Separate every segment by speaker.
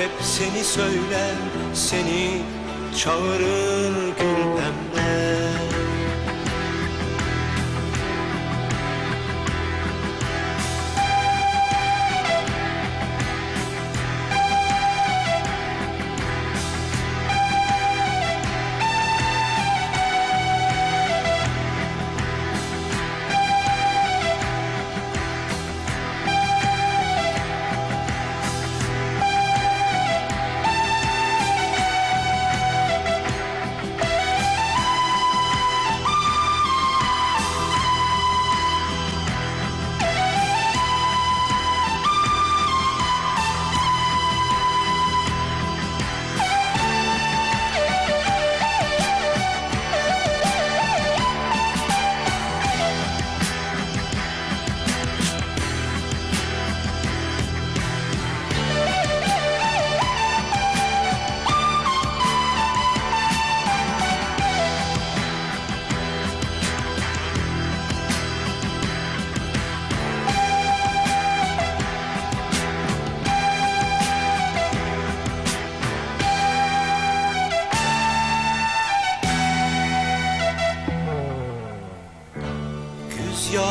Speaker 1: hep seni söyler Seni çağırır gül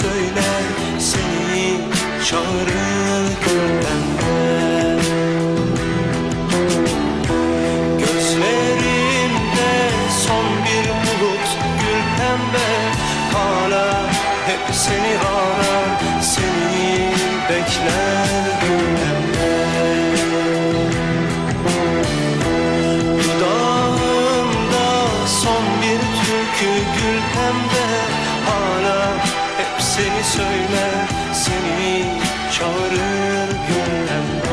Speaker 1: söyler Seni çağırır pembe Gözlerimde son bir bulut gül pembe Hala hep seni arar Seni bekler seni söyler Seni çağırır gül